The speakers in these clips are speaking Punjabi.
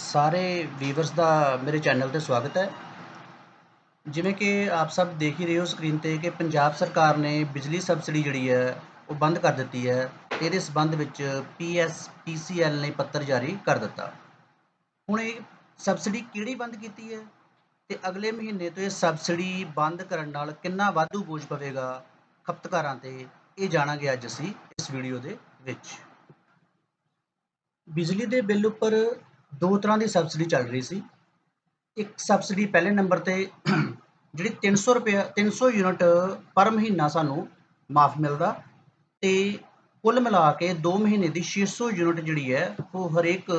ਸਾਰੇ ਵੀਵਰਸ ਦਾ ਮੇਰੇ ਚੈਨਲ ਤੇ ਸਵਾਗਤ ਹੈ। ਜਿਵੇਂ ਕਿ ਆਪ ਸਭ ਦੇਖ ਹੀ ਰਹੇ ਹੋ ਸਕਰੀਨ ਤੇ ਕਿ ਪੰਜਾਬ ਸਰਕਾਰ ਨੇ ਬਿਜਲੀ ਸਬਸਿਡੀ ਜਿਹੜੀ ਹੈ, ਉਹ ਬੰਦ ਕਰ ਦਿੱਤੀ ਹੈ। ਤੇ ਇਹਦੇ ਸਬੰਧ ਵਿੱਚ ਪੀਐਸਪੀਸੀਐਲ ਨੇ ਪੱਤਰ ਜਾਰੀ ਕਰ ਦਿੱਤਾ। ਹੁਣ ਇਹ ਸਬਸਿਡੀ ਕਿਹੜੀ ਬੰਦ ਕੀਤੀ ਹੈ ਤੇ ਅਗਲੇ ਮਹੀਨੇ ਤੋਂ ਇਹ ਸਬਸਿਡੀ ਬੰਦ ਕਰਨ ਨਾਲ ਕਿੰਨਾ ਵਾਧੂ ਬੋਝ ਪਵੇਗਾ, ਖਪਤਕਾਰਾਂ ਤੇ ਇਹ ਜਾਣਾਂਗੇ ਅੱਜ ਅਸੀਂ ਇਸ ਵੀਡੀਓ ਦੇ ਵਿੱਚ। ਬਿਜਲੀ ਦੇ ਬਿੱਲ ਉੱਪਰ ਦੋ ਤਰ੍ਹਾਂ ਦੀ ਸਬਸਿਡੀ ਚੱਲ ਰਹੀ ਸੀ। ਇੱਕ ਸਬਸਿਡੀ ਪਹਿਲੇ ਨੰਬਰ ਤੇ ਜਿਹੜੀ 300 ਰੁਪਏ 300 ਯੂਨਿਟ ਪਰ ਮਹੀਨਾ ਸਾਨੂੰ ਮਾਫ ਮਿਲਦਾ ਤੇ ਕੁੱਲ ਮਿਲਾ ਕੇ 2 ਮਹੀਨੇ ਦੀ 600 ਯੂਨਿਟ ਜਿਹੜੀ ਹੈ, ਉਹ ਹਰੇਕ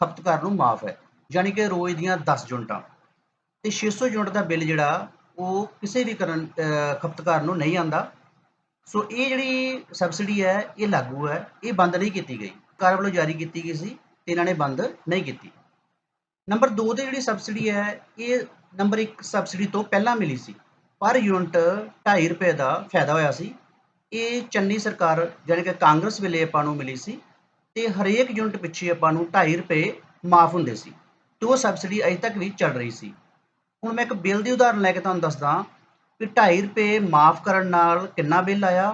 ਖਪਤਕਾਰ ਨੂੰ ਮਾਫ ਹੈ, ਯਾਨੀ ਕਿ ਰੋਜ਼ ਦੀਆਂ 10 ਯੂਨਿਟਾਂ। ਤੇ 600 ਯੂਨਿਟ ਦਾ ਬਿੱਲ ਜਿਹੜਾ, ਉਹ ਕਿਸੇ ਵੀ ਕਰਨ ਖਪਤਕਾਰ ਨੂੰ ਨਹੀਂ ਆਂਦਾ ਸੋ ਇਹ ਜਿਹੜੀ ਸਬਸਿਡੀ ਹੈ, ਇਹ ਲਾਗੂ ਹੈ, ਇਹ ਬੰਦ ਨਹੀਂ ਕੀਤੀ ਗਈ। ਸਰਕਾਰ ਵੱਲੋਂ ਜਾਰੀ ਕੀਤੀ ਗਈ ਸੀ। ਇਹਨਾਂ ਨੇ ਬੰਦ ਨਹੀਂ ਕੀਤੀ। ਨੰਬਰ 2 ਤੇ ਜਿਹੜੀ ਸਬਸਿਡੀ ਹੈ, ਇਹ ਨੰਬਰ 1 ਸਬਸਿਡੀ ਤੋਂ ਪਹਿਲਾਂ ਮਿਲੀ ਸੀ, ਪਰ ਯੂਨਿਟ 2.5 ਰੁਪਏ ਦਾ ਫਾਇਦਾ ਹੋਇਆ ਸੀ। ਇਹ ਚੰਨੀ ਸਰਕਾਰ ਯਾਨੀ ਕਿ ਕਾਂਗਰਸ ਵੇਲੇ ਆਪਾਂ ਨੂੰ ਮਿਲੀ ਸੀ ਤੇ ਹਰੇਕ ਯੂਨਿਟ ਪਿੱਛੇ ਆਪਾਂ ਨੂੰ 2.5 ਰੁਪਏ ਮਾਫ ਹੁੰਦੇ ਸੀ, ਤੇ ਉਹ ਸਬਸਿਡੀ ਅਜੇ ਤੱਕ ਵੀ ਚੱਲ ਰਹੀ ਸੀ। ਹੁਣ ਮੈਂ ਇੱਕ ਬਿੱਲ ਦੀ ਉਦਾਹਰਨ ਲੈ ਕੇ ਤੁਹਾਨੂੰ ਦੱਸਦਾ ਕਿ 2.5 ਰੁਪਏ ਮਾਫ ਕਰਨ ਨਾਲ ਕਿੰਨਾ ਬਿੱਲ ਆਇਆ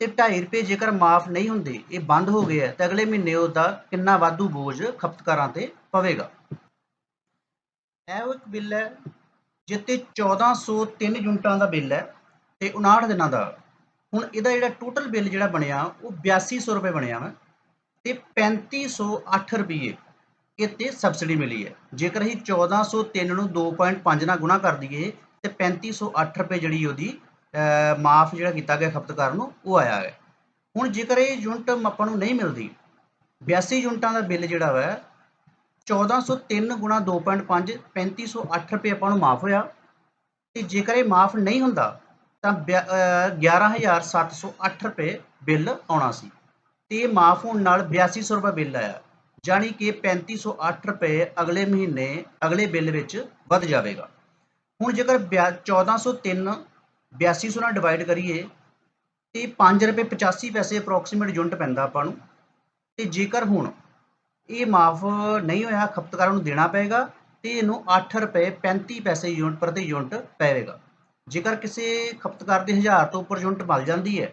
ਤੇ 2.5 ਰੁਪਏ ਜੇਕਰ ਮਾਫ ਨਹੀਂ ਹੁੰਦੇ, ਇਹ ਬੰਦ ਹੋ ਗਏ ਹੈ, ਤਾਂ ਅਗਲੇ ਮਹੀਨੇ ਉਹਦਾ ਕਿੰਨਾ ਵਾਧੂ ਬੋਝ ਖਪਤਕਾਰਾਂ ਤੇ ਪਵੇਗਾ। ਇਹ ਉਹ ਇੱਕ ਬਿੱਲ ਹੈ ਜਿੱਤੇ 1403 ਯੂਨਿਟਾਂ ਦਾ ਬਿੱਲ ਹੈ ਤੇ 59 ਦਿਨਾਂ ਦਾ। ਹੁਣ ਇਹਦਾ ਜਿਹੜਾ ਟੋਟਲ ਬਿੱਲ ਜਿਹੜਾ ਬਣਿਆ, ਉਹ 8200 ਰੁਪਏ ਬਣਿਆ ਵਾ ਤੇ 3508 ਰੁਪਏ ਇਹ ਤੇ ਸਬਸਿਡੀ ਮਿਲੀ ਹੈ। ਜੇਕਰ ਅਸੀਂ 1403 ਨੂੰ 2.5 ਨਾਲ ਗੁਣਾ ਕਰ ਦਈਏ, ਤੇ 3508 ਰੁਪਏ ਜਿਹੜੀ ਉਹਦੀ ਮਾਫ ਜਿਹੜਾ ਕੀਤਾ ਗਿਆ ਖਪਤਕਾਰ ਨੂੰ, ਉਹ ਆਇਆ ਹੈ। ਹੁਣ ਜੇਕਰ ਇਹ ਯੂਨਿਟ ਆਪਾਂ ਨੂੰ ਨਹੀਂ ਮਿਲਦੀ 82 ਯੂਨਿਟਾਂ ਦਾ ਬਿੱਲ ਜਿਹੜਾ ਵਾ 1403 ਗੁਣਾ 2.5 3508 ਰੁਪਏ ਆਪਾਂ ਨੂੰ ਮਾਫ ਹੋਇਆ। ਤੇ ਜੇਕਰ ਇਹ ਮਾਫ ਨਹੀਂ ਹੁੰਦਾ, ਤਾਂ 11708 ਰੁਪਏ ਬਿੱਲ ਆਉਣਾ ਸੀ। ਤੇ ਇਹ ਮਾਫ ਹੋਣ ਨਾਲ 8200 ਰੁਪਏ ਬਿੱਲ ਆਇਆ। ਜਾਨੀ ਕਿ 3508 ਰੁਪਏ ਅਗਲੇ ਮਹੀਨੇ, ਅਗਲੇ ਬਿੱਲ ਵਿੱਚ ਵੱਧ ਜਾਵੇਗਾ। ਹੁਣ ਜੇਕਰ 1403 8200 ਨਾਲ ਡਿਵਾਈਡ ਕਰੀਏ ਤੇ 5 ਰੁਪਏ 85 ਪੈਸੇ ਅਪਰੋਕਸੀਮੇਟ ਯੂਨਿਟ ਪੈਂਦਾ ਆਪਾਂ ਨੂੰ। ਤੇ ਜੇਕਰ ਹੁਣ ਇਹ ਮਾਫ ਨਹੀਂ ਹੋਇਆ, ਖਪਤਕਾਰਾਂ ਨੂੰ ਦੇਣਾ ਪਏਗਾ ਤੇ ਇਹਨੂੰ 8 ਰੁਪਏ 35 ਪੈਸੇ ਯੂਨਿਟ ਪ੍ਰਤੀ ਯੂਨਿਟ ਪਵੇਗਾ ਜੇਕਰ ਕਿਸੇ ਖਪਤਕਾਰ ਦੇ 1000 ਤੋਂ ਉੱਪਰ ਯੂਨਿਟ ਮਿਲ ਜਾਂਦੀ ਹੈ,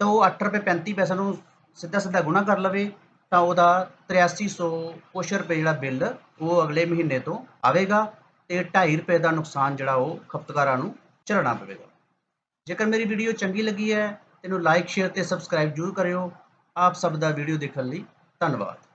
ਤਾਂ ਉਹ 8 ਰੁਪਏ 35 ਪੈਸੇ ਨੂੰ ਸਿੱਧਾ ਸਿੱਧਾ ਗੁਣਾ ਕਰ ਲਵੇ, ਤਾਂ ਉਹਦਾ 8300 ਕੁਛ ਰੁਪਏ ਜਿਹੜਾ ਬਿੱਲ, ਉਹ ਅਗਲੇ ਮਹੀਨੇ ਤੋਂ ਆਵੇਗਾ ਤੇ 2.5 ਰੁਪਏ ਦਾ ਨੁਕਸਾਨ ਜਿਹੜਾ ਉਹ ਖਪਤਕਾਰਾਂ ਨੂੰ ਝੱਲਣਾ ਪਵੇਗਾ। ਜੇਕਰ ਮੇਰੀ ਵੀਡੀਓ ਚੰਗੀ ਲੱਗੀ ਹੈ, ਤੈਨੂੰ ਲਾਈਕ ਸ਼ੇਅਰ ਤੇ ਸਬਸਕ੍ਰਾਈਬ ਜ਼ਰੂਰ ਕਰਿਓ। ਆਪ ਸਭ ਦਾ ਵੀਡੀਓ ਦੇਖਣ ਲਈ ਧੰਨਵਾਦ।